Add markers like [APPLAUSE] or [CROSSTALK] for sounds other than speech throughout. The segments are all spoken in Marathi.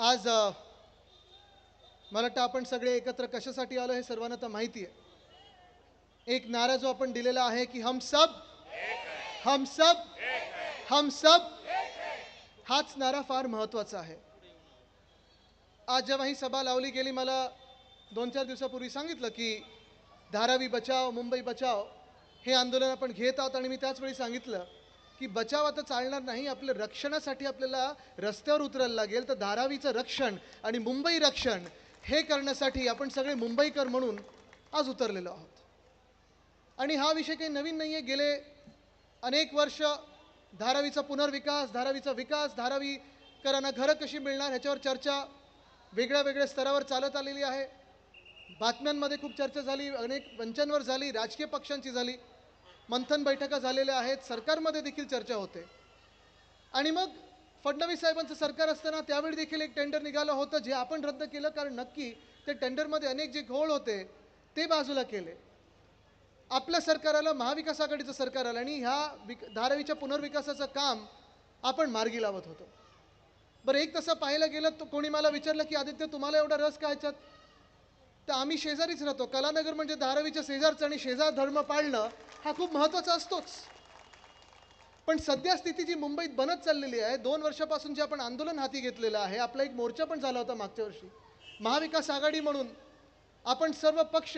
आज मला वाटतं आपण सगळे एकत्र कशासाठी आलो हे सर्वांना तर माहिती आहे. एक नारा जो आपण दिलेला आहे की हम सब हम सब हम सब हाच नारा फार महत्त्वाचा आहे. आज जेव्हा ही सभा लावली गेली मला दोन चार दिवसापूर्वी सांगितलं की धारावी बचाव मुंबई बचाव हे आंदोलन आपण घेत आहोत आणि मी त्याच वेळी सांगितलं की बचाव आता चालणार नाही आपलं रक्षणासाठी आपल्याला रस्त्यावर उतरायला लागेल तर धारावीचं रक्षण आणि मुंबई रक्षण हे करण्यासाठी आपण सगळे मुंबईकर म्हणून आज उतरलेलो आहोत. आणि हा विषय काही नवीन नाही आहे गेले अनेक वर्ष धारावीचा पुनर्विकास धारावीचा विकास धारावीकरांना घरं कशी मिळणार ह्याच्यावर चर्चा वेगळ्या वेगळ्या स्तरावर चालत आलेली आहे. बातम्यांमध्ये खूप चर्चा झाली अनेक मंचांवर झाली राजकीय पक्षांची झाली. मंथन बैठका झालेल्या आहेत सरकारमध्ये देखील चर्चा होते. आणि मग फडणवीस साहेबांचं सरकार असताना त्यावेळी देखील एक टेंडर निघालं होतं जे आपण रद्द केलं कारण नक्की ते टेंडरमध्ये अनेक जे घोळ होते ते बाजूला केले. आपलं सरकार आलं महाविकास आघाडीचं सरकार आलं आणि ह्या विक धारावीच्या पुनर्विकासाचं काम आपण मार्गी लावत होतो. बरं एक तसं पाहायला गेलं तर कोणी मला विचारलं की आदित्य तुम्हाला एवढा रस काय तर आम्ही शेजारीच राहतो. कलानगर म्हणजे धारावीच्या शेजारचं आणि शेजार धर्म पाळणं हा खूप महत्त्वाचा असतोच. पण सध्या स्थिती जी मुंबईत बनत चाललेली आहे दोन वर्षापासून जे आपण आंदोलन हाती घेतलेलं आहे आपला एक मोर्चा पण झाला होता मागच्या वर्षी. महाविकास आघाडी म्हणून आपण सर्व पक्ष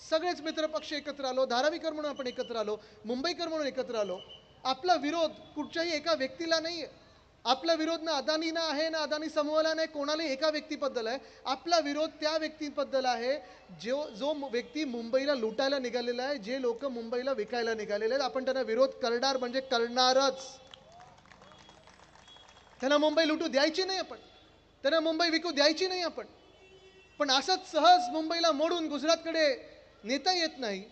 सगळेच मित्रपक्ष एकत्र आलो धारावीकर म्हणून आपण एकत्र आलो मुंबईकर म्हणून एकत्र आलो. आपला विरोध कुठच्याही एका व्यक्तीला नाही आहे आपला विरोध ना अदानीना आहे ना अदानी समूहाला नाही कोणालाही एका व्यक्तीबद्दल आहे. आपला विरोध त्या व्यक्तीबद्दल आहे. जो जो व्यक्ती मुंबईला लुटायला निघालेला आहे जे लोक मुंबईला विकायला निघालेले आहेत आपण त्यांना विरोध करणार म्हणजे करणारच. त्यांना मुंबई लुटू द्यायची नाही आपण. त्यांना मुंबई विकू द्यायची नाही आपण. पण असंच सहज मुंबईला मोडून गुजरातकडे नेता येत नाही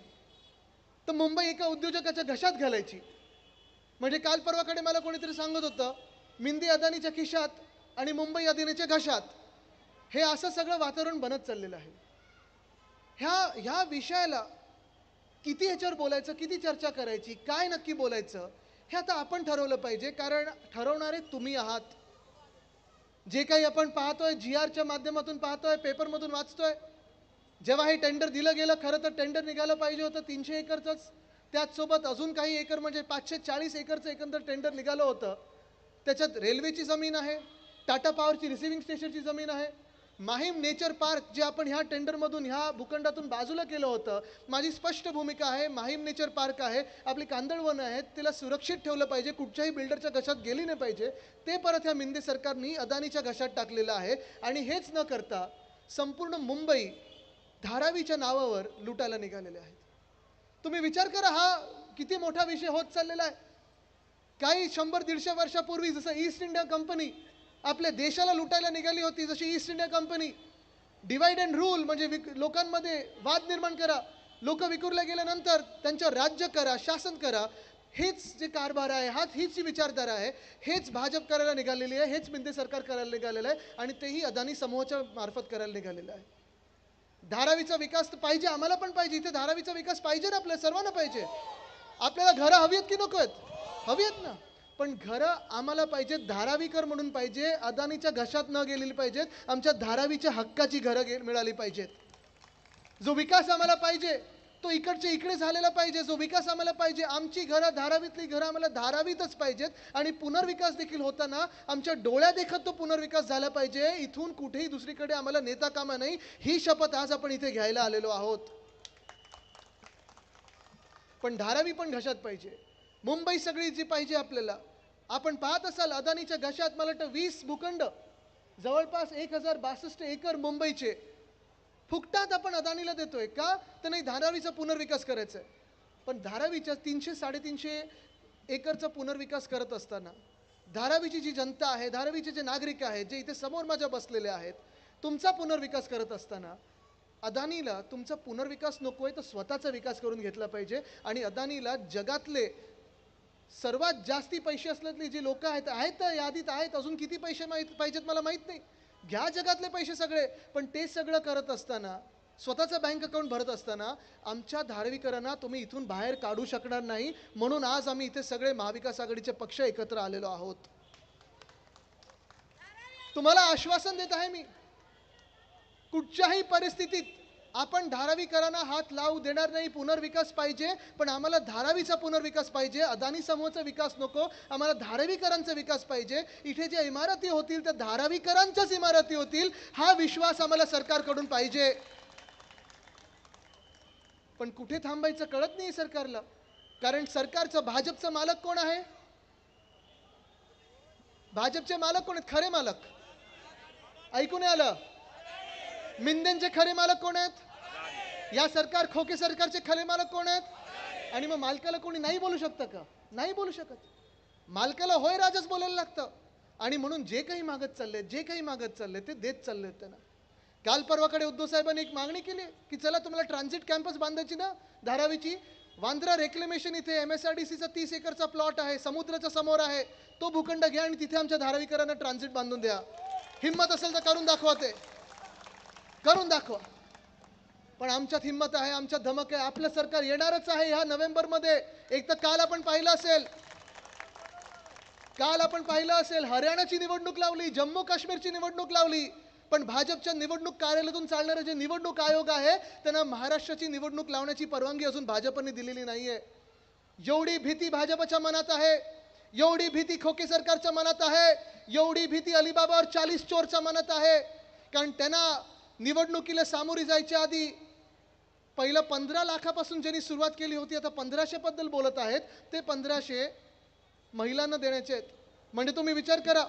तर मुंबई एका उद्योजकाच्या घशात घालायची. म्हणजे काल परवाकडे मला कोणीतरी सांगत होतं मिंदी अदानीच्या खिशात आणि मुंबई अदानीच्या घशात हे असं सगळं वातावरण बनत चाललेलं आहे. ह्या ह्या विषयाला किती ह्याच्यावर बोलायचं किती चर्चा करायची काय नक्की बोलायचं हे आता आपण ठरवलं पाहिजे. कारण ठरवणारे तुम्ही आहात. जे काही आपण पाहतोय जी आरच्या माध्यमातून पाहतोय पेपरमधून वाचतोय जेव्हा हे टेंडर दिलं गेलं खरं तर टेंडर निघालं पाहिजे होतं तीनशे एकरचंच. त्याचसोबत अजून काही एकर म्हणजे पाचशे चाळीस एकरचं एकंदर टेंडर निघालं होतं. त्याच्यात रेल्वेची जमीन आहे टाटा पॉवरची रिसिव्हिंग स्टेशनची जमीन आहे. माहीम नेचर पार्क जे आपण ह्या टेंडरमधून ह्या भूखंडातून बाजूला केलं होतं माझी स्पष्ट भूमिका आहे माहीम नेचर पार्क आहे आपली कांदळवनं आहेत तिला सुरक्षित ठेवलं पाहिजे कुठच्याही बिल्डरच्या घशात गेली नाही पाहिजे ते परत ह्या मिंदे सरकारनी अदानीच्या घशात टाकलेलं आहे. आणि हेच न करता संपूर्ण मुंबई धारावीच्या नावावर लुटायला निघालेले आहेत. तुम्ही विचार करा हा किती मोठा विषय होत चाललेला आहे. काही शंभर दीडशे वर्षापूर्वी जसं ईस्ट इंडिया कंपनी आपल्या देशाला लुटायला निघाली होती जशी East India Company divide and rule म्हणजे विक लोकांमध्ये वाद निर्माण करा लोक विकुरल्या गेल्यानंतर त्यांच्यावर राज्य करा शासन करा हेच जे कारभार आहे हाच हीच जी विचारधारा आहे हेच भाजप करायला निघालेली आहे हेच मिंदे सरकार करायला निघालेलं आहे आणि तेही अदानी समूहाच्या मार्फत करायला निघालेलं आहे. धारावीचा विकास तर पाहिजे आम्हाला पण पाहिजे इथे धारावीचा विकास पाहिजे ना आपल्या सर्वांना पाहिजे. आपल्याला घरं हवी आहेत की नको आहेत? हवी आहेत ना. पण घरं आम्हाला पाहिजेत धारावीकर म्हणून पाहिजे अदानीच्या घशात न गेलेली पाहिजेत आमच्या धारावीच्या हक्काची घरं गे मिळाली पाहिजेत. जो विकास आम्हाला पाहिजे तो इकडच्या इकडे झालेला पाहिजे जो विकास आम्हाला पाहिजे आमची घरं धारावीतली घरं आम्हाला धारावीतच पाहिजेत. आणि पुनर्विकास देखील होताना आमच्या डोळ्या देखत तो पुनर्विकास झाला पाहिजे. इथून कुठेही दुसरीकडे आम्हाला नेता कामा नाही. ही शपथ आज आपण इथे घ्यायला आलेलो आहोत. पण धारावी पण घशात पाहिजे. मुंबई सगळी जी पाहिजे आपल्याला. आपण पाहत असाल अदानीच्या घशात मला वाटतं वीस भूखंड. जवळपास एक हजार बासष्ट एकर मुंबईचे. फुकटात आपण अदानीला देतोय का? तर नाही धारावीचा पुनर्विकास करायचा आहे. पण धारावीच्या तीनशे साडेतीनशे एकरचा पुनर्विकास करत असताना धारावीची जी जनता आहे धारावीचे जे नागरिक आहेत जे इथे समोर माझ्या बसलेले आहेत तुमचा पुनर्विकास करत असताना अदानीला तुमचा पुनर्विकास नको आहे तर स्वतःचा विकास करून घेतला पाहिजे. आणि अदानीला जगातले सर्वात जास्ती पैसे असलेली जी लोक आहेत आहेत तर यादीत आहेत. अजून किती पैसे माहीत पाहिजेत मला माहीत नाही. घ्या जगातले पैसे सगळे पण ते सगळं करत असताना स्वतःचं बँक अकाउंट भरत असताना आमच्या धारवीकरांना तुम्ही इथून बाहेर काढू शकणार नाही. म्हणून आज आम्ही इथे सगळे महाविकास आघाडीचे पक्ष एकत्र आलेलो आहोत. तुम्हाला आश्वासन देत आहे मी. कुठच्याही परिस्थितीत आपण धारावीकरांना हात लावू देणार नाही पुनर्विकास पाहिजे पण आम्हाला धारावीचा पुनर्विकास पाहिजे अदानी समूहाचा विकास नको आम्हाला धारावीकरांचा विकास पाहिजे. इथे ज्या इमारती होतील त्या धारावीकरांच्याच इमारती होतील हा विश्वास आम्हाला सरकारकडून पाहिजे. पण कुठे थांबायचं कळत नाही सरकारला कारण सरकारचं भाजपचं मालक कोण आहे? भाजपचे मालक कोण आहेत? खरे मालक. ऐकून आलं? मिंदेंचे खरे मालक कोण आहेत? या सरकार खोके सरकारचे खरे मालक कोण आहेत? आणि मग मालकाला कोणी नाही बोलू शकतं का? नाही बोलू शकत. मालकाला होय राजच बोलायला लागतं. आणि म्हणून जे काही मागत चालले जे काही मागत चालले ते देत चालले त्यांना. काल परवाकडे उद्धव साहेबांनी एक मागणी केली की चला तुम्हाला ट्रान्झिट कॅम्पस बांधायची ना धारावीची. वांद्रा रेक्लेमेशन इथे एम एस आर डी सीचा तीस एकरचा प्लॉट आहे समुद्राच्या समोर आहे. तो भूखंड घ्या आणि तिथे आमच्या धारावीकरांना ट्रान्झिट बांधून द्या. हिंमत असेल तर करून दाखवा ते. करून दाखवा. पण आमच्यात हिंमत आहे आमच्यात धमक आहे. आपलं सरकार येणारच आहे ह्या नोव्हेंबरमध्ये. एक तर काल आपण पाहिलं असेल. काल आपण पाहिलं असेल हरियाणाची निवडणूक लावली जम्मू काश्मीरची निवडणूक लावली. पण भाजपच्या निवडणूक कार्यालयातून चालणारे जे निवडणूक आयोग आहे त्यांना महाराष्ट्राची निवडणूक लावण्याची परवानगी अजून भाजपने दिलेली नाहीये. एवढी भीती भाजपच्या मनात आहे. एवढी भीती खोके सरकारच्या मनात आहे. एवढी भीती अलिबाबा और चाळीस चोरच्या मनात आहे. कारण त्यांना निवडणुकीला सामोरी जायच्या आधी पहिलं पंधरा लाखापासून ज्यांनी सुरुवात केली होती आता पंधराशेबद्दल बोलत आहेत ते पंधराशे महिलांना देण्याचे आहेत. म्हणजे तुम्ही विचार करा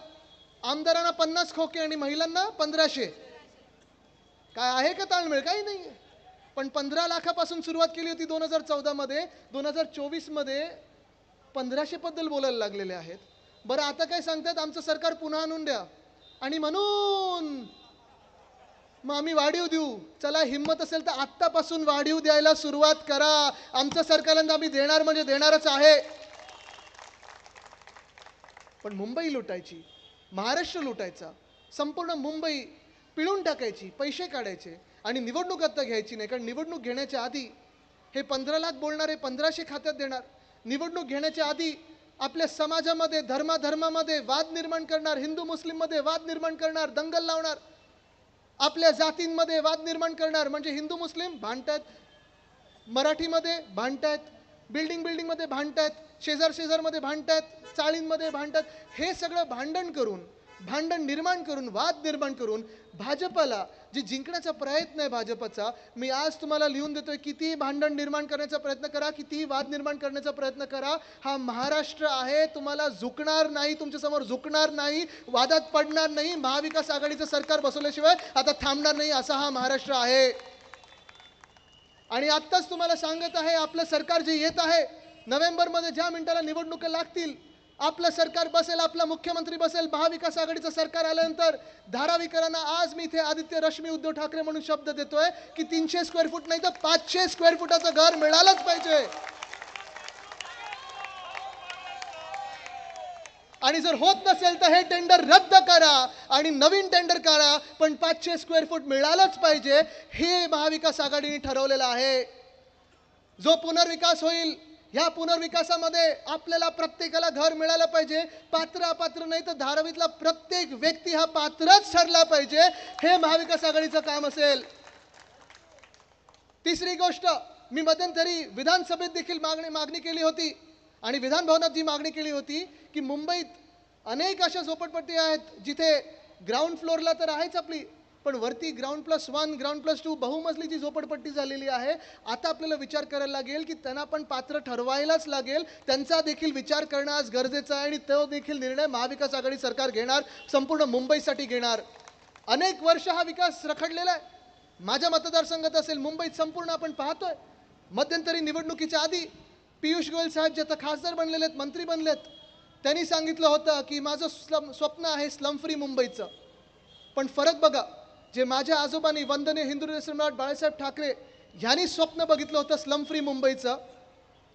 आमदारांना पन्नास खोके आणि महिलांना पंधराशे. काय आहे का ताळमेळ? काही नाही पण पंधरा लाखापासून सुरुवात केली होती दोन हजार चौदामध्ये दोन हजार चोवीसमध्ये पंधराशेबद्दल बोलायला लागलेले आहेत. बरं आता काय सांगतात आमचं सरकार पुन्हा आणून द्या. आणि म्हणून मग आम्ही वाढीव देऊ. चला हिंमत असेल तर आत्तापासून वाढीव द्यायला सुरुवात करा. आमचं सरकारला आम्ही देणार म्हणजे देणारच आहे. पण मुंबई लुटायची महाराष्ट्र लुटायचा संपूर्ण मुंबई पिळून टाकायची पैसे काढायचे आणि निवडणूक आता घ्यायची नाही. कारण निवडणूक घेण्याच्या आधी हे पंधरा लाख बोलणारे पंधराशे खात्यात देणार. निवडणूक घेण्याच्या आधी आपल्या समाजामध्ये धर्माधर्मामध्ये वाद निर्माण करणार हिंदू मुस्लिममध्ये वाद निर्माण करणार दंगल लावणार. आपल्या जातींमध्ये वाद निर्माण करणार म्हणजे हिंदू मुस्लिम भांडतात मराठीमध्ये भांडतायत बिल्डिंग बिल्डिंगमध्ये भांडतायत शेजार शेजारमध्ये भांडतायत चाळींमध्ये भांडतात हे सगळं भांडण करून भांडण निर्माण करून वाद निर्माण करून भाजपला जे जिंकण्याचा प्रयत्न आहे भाजपचा मी आज तुम्हाला लिहून देतोय कितीही भांडण निर्माण करण्याचा प्रयत्न करा कितीही वाद निर्माण करण्याचा प्रयत्न करा हा महाराष्ट्र आहे तुम्हाला झुकणार नाही तुमच्यासमोर झुकणार नाही वादात पडणार नाही महाविकास आघाडीचं सरकार बसवल्याशिवाय आता थांबणार नाही असा हा महाराष्ट्र आहे. आणि आत्ताच तुम्हाला सांगत आहे आपलं सरकार जे येत आहे नोव्हेंबरमध्ये ज्या मिनिटाला निवडणुका लागतील आपलं सरकार बसेल आपला मुख्यमंत्री बसेल महाविकास आघाडीचं सरकार आल्यानंतर धारावीकरांना आज मी इथे आदित्य रश्मी उद्धव ठाकरे म्हणून शब्द देतोय की तीनशे स्क्वेअर फूट नाही तर पाचशे स्क्वेअर फुटाचं घर मिळालंच पाहिजे. आणि जर होत नसेल तर हे टेंडर रद्द करा आणि नवीन टेंडर करा पण पाचशे स्क्वेअर फूट मिळालंच पाहिजे हे महाविकास आघाडीने ठरवलेलं आहे. जो पुनर्विकास होईल ह्या पुनर्विकासामध्ये आपल्याला प्रत्येकाला घर मिळालं पाहिजे. पात्र अपात्र नाही तर धारावीतला प्रत्येक व्यक्ती हा पात्रच ठरला पाहिजे. हे महाविकास आघाडीचं काम असेल. तिसरी गोष्ट मी मध्यंतरी विधानसभेत देखील मागणी मागणी केली होती. आणि विधान भवनात जी मागणी केली होती की मुंबईत अनेक अशा झोपडपट्टी आहेत जिथे ग्राउंड फ्लोअरला तर आहेच आपली. पण वरती ground plus one ground plus two बहुमजलीची झोपडपट्टी झालेली आहे. आता आपल्याला विचार करायला लागेल की त्यांना पण पात्र ठरवायलाच लागेल. त्यांचा देखील विचार करणं आज गरजेचं आहे आणि तो देखील निर्णय महाविकास आघाडी सरकार घेणार संपूर्ण मुंबईसाठी घेणार. अनेक वर्ष हा विकास रखडलेला आहे. माझ्या मतदारसंघात असेल मुंबईत संपूर्ण आपण पाहतोय. मध्यंतरी निवडणुकीच्या आधी पियुष गोयल साहेब जे आता खासदार बनलेले आहेत मंत्री बनलेत त्यांनी सांगितलं होतं की माझं स्लम स्वप्न आहे स्लम फ्री मुंबईचं. पण फरक बघा जे माझ्या आजोबांनी वंदने हिंदू सम्राट बाळासाहेब ठाकरे ह्यांनी स्वप्न बघितलं होतं स्लम फ्री मुंबईचं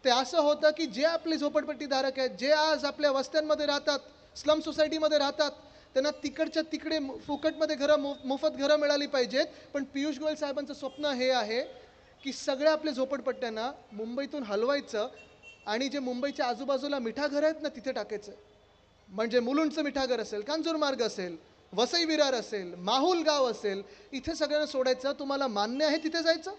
ते असं होतं की जे आपले झोपडपट्टीधारक आहेत जे आज आपल्या वस्त्यांमध्ये राहतात स्लम सोसायटीमध्ये राहतात त्यांना तिकडच्या तिकडे फुकटमध्ये घरं मु मोफत घरं मिळाली पाहिजेत. पण पियुष गोयल साहेबांचं स्वप्न हे आहे की सगळ्या आपल्या झोपडपट्ट्यांना मुंबईतून हलवायचं आणि जे मुंबईच्या आजूबाजूला मिठाघर आहेत ना तिथे टाकायचं. म्हणजे मुलुंडचं मिठाघर असेल कांजूरमार्ग असेल वसई विरार असेल माहुल गाव असेल इथे सगळ्यांना सोडायचं तुम्हाला मान्य आहे तिथे जायचं?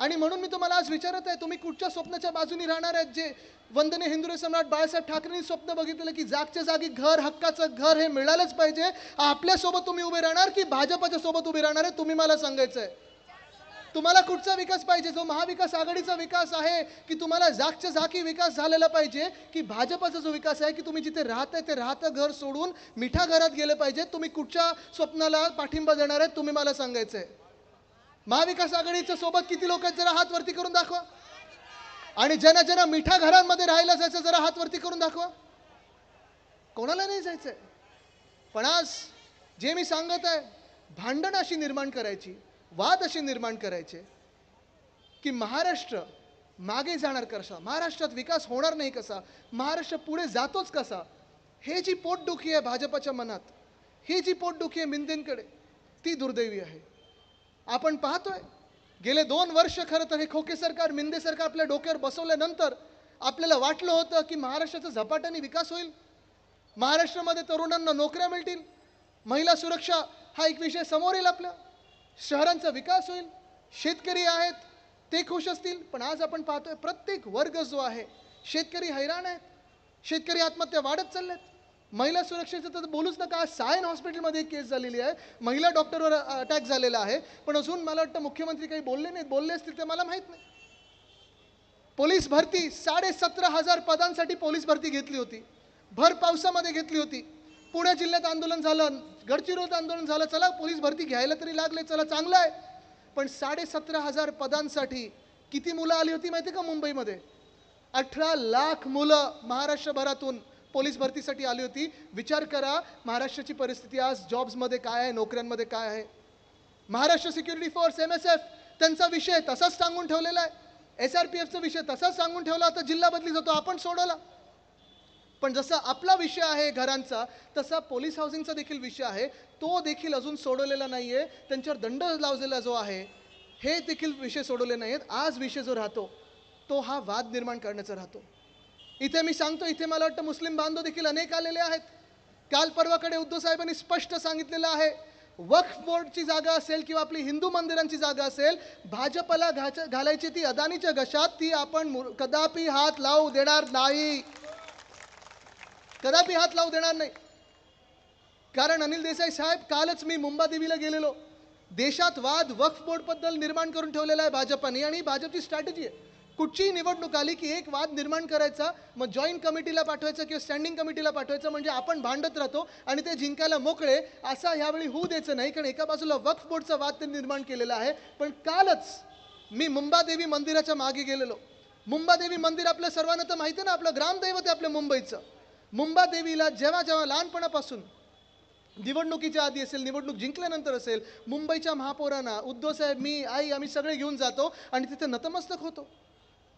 आणि म्हणून मी तुम्हाला आज विचारत आहे तुम्ही कुठच्या स्वप्नाच्या बाजूनी राहणार आहेत जे वंदने हिंदू सम्राट बाळासाहेब ठाकरेंनी स्वप्न बघितलेलं की जागच्या जागी घर हक्काचं घर हे मिळालंच पाहिजे आपल्यासोबत तुम्ही उभे राहणार की भाजपाच्या सोबत उभे राहणार आहे तुम्ही मला सांगायचं आहे तुम्हाला कुठचा विकास पाहिजे? जो महाविकास आघाडीचा विकास आहे की तुम्हाला जागच्या जागी विकास झालेला पाहिजे की भाजपचा जो विकास आहे की तुम्ही जिथे राहताय ते राहतं घर सोडून मिठा घरात गेलं पाहिजे. तुम्ही कुठच्या स्वप्नाला पाठिंबा देणार आहे तुम्ही मला सांगायचं आहे महाविकास आघाडीच्या सोबत किती लोक आहेत जरा हात वरती करून दाखवा. आणि ज्यांना ज्यांना मिठा घरांमध्ये राहायला जायचं जरा हात वरती करून दाखवा. कोणाला नाही जायचंय? पण आज जे मी सांगत आहे भांडण अशी निर्माण करायची. वाद असे निर्माण करायचे की महाराष्ट्र मागे जाणार कसा? महाराष्ट्रात विकास होणार नाही कसा? महाराष्ट्र पुढे जातोच कसा? हे जी पोटदुखी आहे भाजपच्या मनात ही जी पोटदुखी आहे मिंदेंकडे ती दुर्दैवी आहे. आपण पाहतोय गेले दोन वर्ष खरं तर हे खोके सरकार मिंदे सरकार आपल्या डोक्यावर बसवल्यानंतर आपल्याला वाटलं होतं की महाराष्ट्राचा झपाट्याने विकास होईल. महाराष्ट्रामध्ये तरुणांना नोकऱ्या मिळतील. महिला सुरक्षा हा एक विषय समोर येईल आपल्या. शहरांचा विकास होईल शेतकरी आहेत ते खुश असतील पण आज आपण पाहतोय प्रत्येक वर्ग जो आहे शेतकरी हैराण आहेत शेतकरी आत्महत्या वाढत चालल्यात. महिला सुरक्षेचं तर बोलूच नका आज सायन हॉस्पिटलमध्ये एक केस झालेली आहे महिला डॉक्टरवर अटॅक झालेला आहे पण अजून मला वाटतं मुख्यमंत्री काही बोलले नाहीत बोलले असतील ते मला माहीत नाही. पोलीस भरती साडे सतरा हजार पदांसाठी पोलीस भरती घेतली होती. भर पावसामध्ये घेतली होती. पुणे जिल्ह्यात आंदोलन झालं गडचिरोलीत आंदोलन झालं चला पोलीस भरती घ्यायला तरी लागले चला चांगलं आहे. पण साडेसतरा हजार पदांसाठी किती मुलं आली होती माहिती का मुंबईमध्ये? अठरा लाख मुलं महाराष्ट्रभरातून पोलीस भरतीसाठी आली होती. विचार करा महाराष्ट्राची परिस्थिती आज जॉब्समध्ये काय आहे नोकऱ्यांमध्ये काय आहे? Maharashtra security force M S F त्यांचा विषय तसाच सांगून ठेवलेला आहे. एस आर पी एफचा विषय तसाच सांगून ठेवला आता जिल्हा बदली जातो आपण सोडवला. पण जसा आपला विषय आहे घरांचा तसा पोलीस हाऊसिंगचा देखील विषय आहे. तो देखील अजून सोडवलेला नाही आहे त्यांच्यावर दंड लावलेला जो आहे हे देखील विषय सोडवले नाही आहेत आज विषय जो राहतो तो हा वाद निर्माण करण्याचा राहतो. इथे मी सांगतो इथे मला वाटतं मुस्लिम बांधव देखील अनेक आलेले आहेत. काल परवाकडे उद्धव साहेबांनी स्पष्ट सांगितलेलं आहे वक्फ बोर्डची जागा असेल किंवा आपली हिंदू मंदिरांची जागा असेल भाजपला घाच- घालायची ती अदानीच्या घशात ती आपण कदापि हात लावू देणार नाही. कदापि हात लावू देणार नाही. कारण अनिल देसाई साहेब कालच मी मुंबादेवीला गेलेलो. देशात वाद वक्फ बोर्डबद्दल निर्माण करून ठेवलेला आहे भाजपाने आणि भाजपची स्ट्रॅटेजी आहे. कुठचीही निवडणूक आली की एक वाद निर्माण करायचा मग जॉईंट कमिटीला पाठवायचं किंवा स्टँडिंग कमिटीला पाठवायचं म्हणजे आपण भांडत राहतो आणि ते जिंकायला मोकळे असा ह्यावेळी होऊ द्यायचं नाही कारण एका बाजूला वक्फ बोर्डचा वाद ते निर्माण केलेला आहे. पण कालच मी मुंबादेवी मंदिराच्या मागे गेलेलो. मुंबादेवी मंदिर आपल्या सर्वांना तर माहिती आहे ना आपलं ग्रामदैवत आहे आपल्या मुंबईचं. मुंबादेवीला जेव्हा जेव्हा लहानपणापासून निवडणुकीच्या आधी असेल निवडणूक जिंकल्यानंतर असेल मुंबईच्या महापौरांना उद्धव साहेब मी आई आम्ही सगळे घेऊन जातो आणि तिथे नतमस्तक होतो.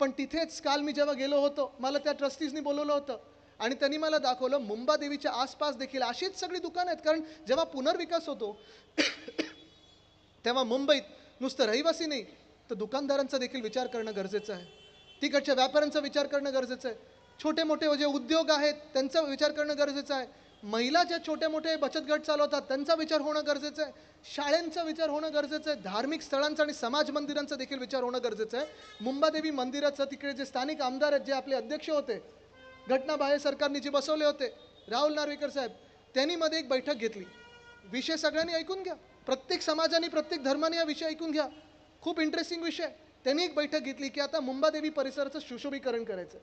पण तिथेच काल मी जेव्हा गेलो होतो मला त्या ट्रस्टीजनी बोलवलं होतं आणि त्यांनी मला दाखवलं मुंबादेवीच्या आसपास देखील अशीच सगळी दुकानं आहेत. कारण जेव्हा पुनर्विकास होतो तेव्हा मुंबईत नुसतं रहिवासी नाही तर दुकानदारांचा देखील विचार करणं गरजेचं आहे. तिकडच्या व्यापाऱ्यांचा विचार करणं गरजेचं आहे. छोटे मोठे जे उद्योग आहेत त्यांचा विचार करणं गरजेचं आहे. महिला ज्या छोटे मोठे बचत गट चालवतात त्यांचा विचार होणं गरजेचं आहे. शाळेंचा विचार होणं गरजेचं आहे. धार्मिक स्थळांचा आणि समाज मंदिरांचा देखील विचार होणं गरजेचं आहे. मुंबादेवी मंदिराचं तिकडे जे स्थानिक आमदार आहेत जे आपले अध्यक्ष होते घटनाबाह्य सरकारने जे बसवले होते राहुल नार्वेकर साहेब त्यांनी मध्ये एक बैठक घेतली. विषय सगळ्यांनी ऐकून घ्या. प्रत्येक समाजाने प्रत्येक धर्माने हा विषय ऐकून घ्या. खूप इंटरेस्टिंग विषय. त्यांनी एक बैठक घेतली की आता मुंबादेवी परिसराचं सुशोभीकरण करायचं.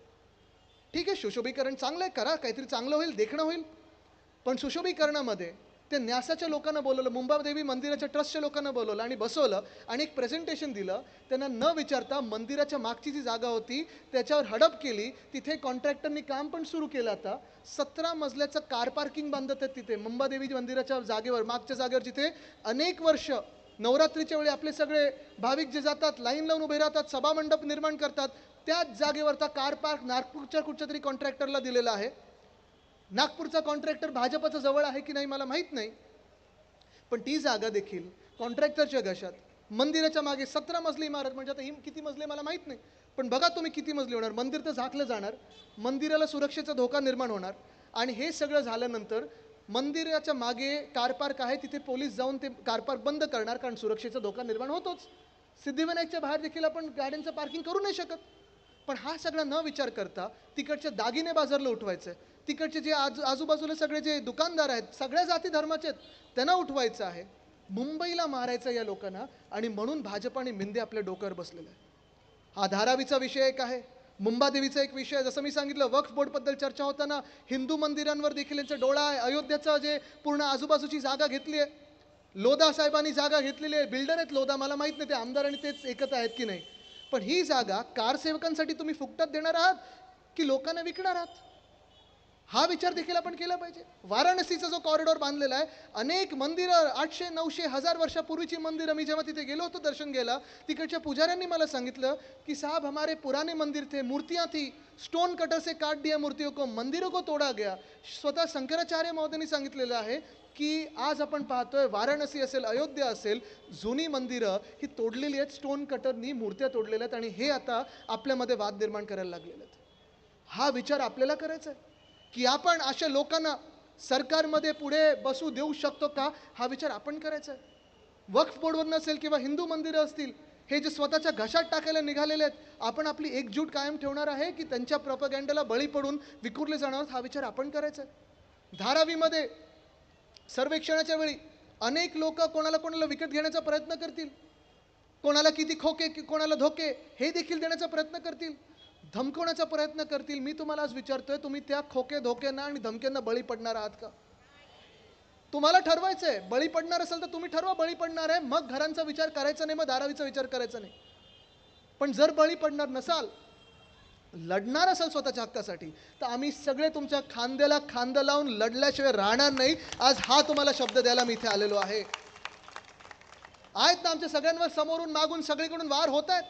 ठीक आहे सुशोभीकरण चांगलं आहे करा काहीतरी चांगलं होईल देखणं होईल. पण सुशोभीकरणामध्ये ते न्यासाच्या लोकांना बोलवलं मुंबादेवी मंदिराच्या ट्रस्टच्या लोकांना बोलवलं आणि बसवलं आणि एक प्रेझेंटेशन दिलं. त्यांना न विचारता मंदिराच्या मागची जी जागा होती त्याच्यावर हडप केली. तिथे कॉन्ट्रॅक्टरनी काम पण सुरू केलं आता. सतरा मजल्याचं कार पार्किंग बांधत आहेत तिथे. मुंबादेवी मंदिराच्या जागेवर मागच्या जागेवर जिथे अनेक वर्ष नवरात्रीच्या वेळी आपले सगळे भाविक जे जातात लाईन लावून उभे राहतात सभामंडप निर्माण करतात त्याच जागेवरचा कार पार्क नागपूरच्या कुठच्या तरी कॉन्ट्रॅक्टरला दिलेला आहे. नागपूरचा कॉन्ट्रॅक्टर भाजपचा जवळ आहे की नाही मला माहीत नाही. पण ती जागा देखील कॉन्ट्रॅक्टरच्या घशात मंदिराच्या मागे सतरा मजली इमारत म्हणजे आता ही किती मजली मला माहीत नाही. पण बघा तुम्ही किती मजली होणार. मंदिर तर झाकलं जाणार मंदिराला सुरक्षेचा धोका निर्माण होणार. आणि हे सगळं झाल्यानंतर मंदिराच्या मागे कार पार्क आहे तिथे पोलीस जाऊन ते कार पार्क बंद करणार कारण सुरक्षेचा धोका निर्माण होतोच. सिद्धिविनायकच्या बाहेर देखील आपण गाड्यांचं पार्किंग करू नाही शकत. पण हा सगळा न विचार करता तिकडचे दागिने बाजारला उठवायचं. आहे तिकडचे जे आज आजूबाजूला सगळे जे दुकानदार आहेत सगळ्या जाती धर्माचे आहेत त्यांना उठवायचं आहे. मुंबईला मारायचं या लोकांना आणि म्हणून भाजप आणि मिंदे आपल्या डोक्यावर बसलेलं आहे हा धारावीचा विषय एक आहे. मुंबादेवीचा एक विषय जसं मी सांगितलं वक्फ बोर्डबद्दल चर्चा होताना हिंदू मंदिरांवर देखील यांचा डोळा आहे. अयोध्येचं जे पूर्ण आजूबाजूची जागा घेतली आहे. लोदा साहेबांनी जागा घेतलेली आहे. बिल्डर आहेत लोधा मला माहीत नाही ते आमदार आणि तेच एकत्र आहेत की नाही. पण ही जागा कारसेवकांसाठी तुम्ही फुकटात देणार आहात की लोकांना विकणार आहात? हा विचार देखील आपण केला पाहिजे. वाराणसीचा जो कॉरिडॉर बांधलेला आहे अनेक मंदिरं आठशे नऊशे हजार वर्षापूर्वीची मंदिरं मी जेव्हा तिथे गेलो होतो दर्शन घ्यायला तिकडच्या पुजाऱ्यांनी मला सांगितलं की साहब हमारे पुराने मंदिर थे मूर्तियां थी स्टोन कटर से काट दिया मूर्तियों को मंदिरों को तोडा गया. स्वतः शंकराचार्य महोदयांनी सांगितलेलं आहे की आज आपण पाहतोय वाराणसी असेल अयोध्या असेल जुनी मंदिरं ही तोडलेली आहेत स्टोन कटरनी मूर्त्या तोडलेल्या आहेत आणि हे आता आपल्यामध्ये वाद निर्माण करायला लागलेले आहेत. हा विचार आपल्याला करायचा आहे. की आपण अशा लोकांना सरकारमध्ये पुढे बसू देऊ शकतो का? हा विचार आपण करायचा आहे. वक्फ बोर्डवर नसेल किंवा हिंदू मंदिरं असतील हे जे स्वतःच्या घशात टाकायला निघालेले आहेत आपण आपली एकजूट कायम ठेवणार आहे की त्यांच्या प्रपगँडाला बळी पडून विखुरले जाणार? हा विचार आपण करायचा आहे. धारावीमध्ये सर्वेक्षणाच्या वेळी अनेक लोक कोणाला कोणाला विकत घेण्याचा प्रयत्न करतील? कोणाला किती खोके की कोणाला धोके हे देखील देण्याचा प्रयत्न करतील. धमकवण्याचा प्रयत्न करतील मी तुम्हाला आज विचारतोय तुम्ही त्या खोके धोक्यांना आणि धमक्यांना बळी पडणार आहात का? तुम्हाला ठरवायचं आहे बळी पडणार असेल तर तुम्ही ठरवा बळी पडणार आहे मग घरांचा विचार करायचा नाही मग धारावीचा विचार करायचा नाही. पण जर बळी पडणार नसाल लढणार असाल स्वतःच्या हक्कासाठी तर आम्ही सगळे तुमच्या खांद्याला खांदा लावून लढल्याशिवाय राहणार नाही. आज हा तुम्हाला शब्द द्यायला मी इथे आलेलो आहे. आहेत ना आमच्या सगळ्यांवर समोरून मागून सगळीकडून वार होत आहेत?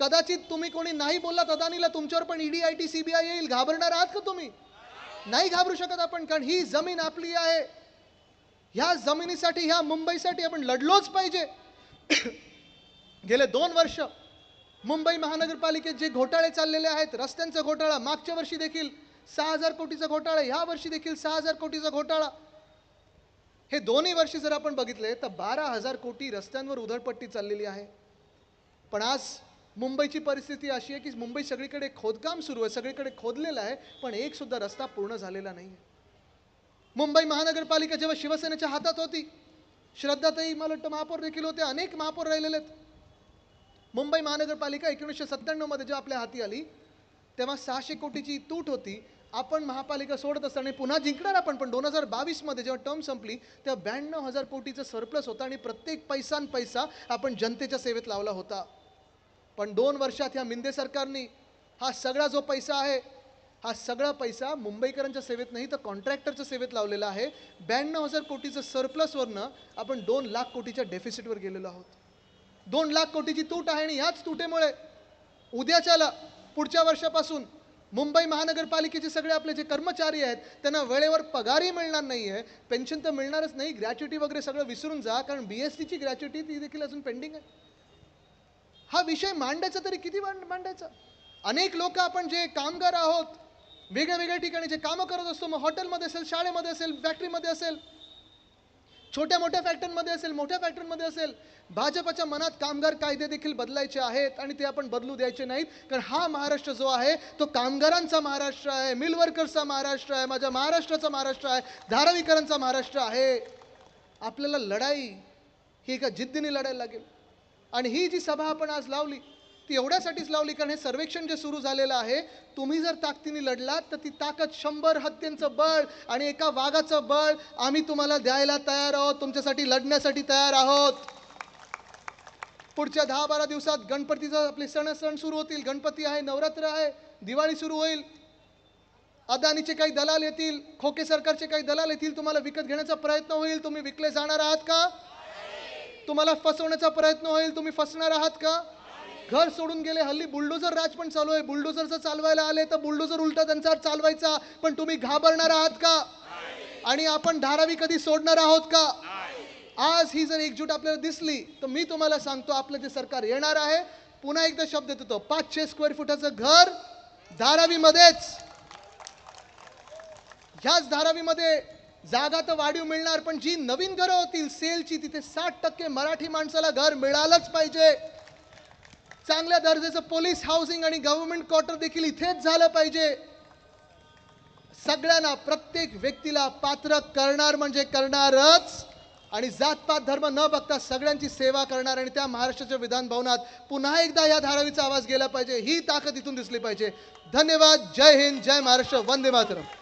कदाचित तुम्ही कोणी नाही बोलला अदानीला तुमच्यावर पण ईडी आय टी सीबीआय येईल. घाबरणार आहात का तुम्ही? नाही घाबरू शकत आपण कारण ही जमीन आपली आहे. ह्या जमिनीसाठी ह्या मुंबईसाठी आपण लढलोच पाहिजे. [COUGHS] गेले दोन वर्ष मुंबई महानगरपालिकेत जे घोटाळे चाललेले आहेत रस्त्यांचा घोटाळा मागच्या वर्षी देखील सहा हजार कोटीचा घोटाळा ह्या वर्षी देखील सहा हजार कोटीचा घोटाळा. हे दोन्ही वर्षी जर आपण बघितले तर बारा हजार कोटी रस्त्यांवर उधळपट्टी चाललेली आहे. पण आज मुंबईची परिस्थिती अशी आहे की मुंबई सगळीकडे खोदकाम सुरू आहे सगळीकडे खोदलेलं आहे पण एक सुद्धा रस्ता पूर्ण झालेला नाही आहे मुंबई महानगरपालिका जेव्हा शिवसेनेच्या हातात होती श्रद्धाताई मला वाटतं महापौर देखील होते अनेक महापौर राहिलेले आहेत. मुंबई महानगरपालिका एकोणीसशे सत्त्याण्णवमध्ये जेव्हा आपल्या हाती आली तेव्हा सहाशे कोटीची तूट होती. आपण महापालिका सोडत असताना पुन्हा जिंकणार आपण पण दोन हजार बावीसमध्ये जेव्हा टर्म संपली तेव्हा ब्याण्णव हजार कोटीचं सरप्लस होता आणि प्रत्येक पैसा पैसा आपण जनतेच्या सेवेत लावला होता. पण दोन वर्षात ह्या मिंदे सरकारनी हा सगळा जो पैसा आहे हा सगळा पैसा मुंबईकरांच्या सेवेत नाही तर कॉन्ट्रॅक्टरच्या सेवेत लावलेला आहे. ब्याण्णव हजार कोटीचं सरप्लसवरनं आपण दोन लाख कोटीच्या डेफिसिटवर गेलेलो आहोत. दोन लाख कोटीची तूट आहे आणि ह्याच तुटेमुळे उद्याच्याला पुढच्या वर्षापासून मुंबई महानगरपालिकेचे सगळे आपले जे कर्मचारी आहेत त्यांना वेळेवर पगारही मिळणार नाही आहे पेन्शन तर मिळणारच नाही ग्रॅच्युटी वगैरे सगळं विसरून जा कारण बी एस सीची ग्रॅच्युटी ती देखील अजून पेंडिंग आहे. हा विषय मांडायचा तरी किती मांड मांडायचा? अनेक लोक आपण जे कामगार आहोत वेगळ्या वेगळ्या ठिकाणी जे कामं करत असतो मग हॉटेलमध्ये असेल शाळेमध्ये असेल फॅक्टरीमध्ये असेल छोट्या मोठ्या फॅक्टरीमध्ये असेल मोठ्या फॅक्टरीमध्ये असेल भाजपच्या मनात कामगार कायदे देखील बदलायचे आहेत आणि ते आपण बदलू द्यायचे नाहीत. कारण हा महाराष्ट्र जो आहे तो कामगारांचा महाराष्ट्र आहे मिलवर्कर्सचा महाराष्ट्र आहे माझ्या महाराष्ट्राचा महाराष्ट्र आहे धारावीकरांचा महाराष्ट्र आहे. आपल्याला लढाई ही एका जिद्दीने लढायला लागेल. आणि ही जी सभा आपण आज लावली ती एवढ्यासाठीच लावली कारण हे सर्वेक्षण जे सुरू झालेलं आहे तुम्ही जर ताकदीने लढलात तर ती ताकद शंभर हत्यांचं बळ आणि एका वाघाचं बळ आम्ही तुम्हाला द्यायला तयार आहोत तुमच्यासाठी लढण्यासाठी तयार आहोत. पुढच्या दहा बारा दिवसात गणपतीचा आपले सण सण सुरू होतील गणपती आहे नवरात्र आहे दिवाळी सुरू होईल. अदानीचे काही दलाल येतील खोके सरकारचे काही दलाल येतील तुम्हाला विकत घेण्याचा प्रयत्न होईल तुम्ही विकले जाणार आहात का? तुम्हाला फसवण्याचा प्रयत्न होईल तुम्ही फसणार आहात का? घर सोडून गेले हल्ली बुलडोजर राज पण चालू आहे. बुलडोजरचं चालवायला आले तर बुलडोजर उलटा त्यांचा चालवायचा पण तुम्ही घाबरणार आहात का? आणि आपण धारावी कधी सोडणार आहोत का? आज ही जर एकजूट आपल्याला दिसली तर मी तुम्हाला सांगतो आपलं जे सरकार येणार आहे पुन्हा एकदा शब्द देतो पाचशे स्क्वेअर फुटाचं घर धारावीमध्येच. ह्याच धारावीमध्ये जागा तर वाढीव मिळणार पण जी नवीन घरं होतील सेलची तिथे साठ टक्के मराठी माणसाला घर मिळालंच पाहिजे. चांगल्या दर्जाचं पोलीस हाऊसिंग आणि गव्हर्नमेंट क्वार्टर देखील इथेच झालं पाहिजे. सगळ्यांना प्रत्येक व्यक्तीला पात्र करणार म्हणजे करणारच. आणि जातपात धर्म न बघता सगळ्यांची सेवा करणार आणि त्या महाराष्ट्राच्या विधान भवनात पुन्हा एकदा या धारावीचा आवाज गेला पाहिजे. ही ताकद इथून दिसली पाहिजे. धन्यवाद. जय हिंद. जय महाराष्ट्र. वंदे मातरम.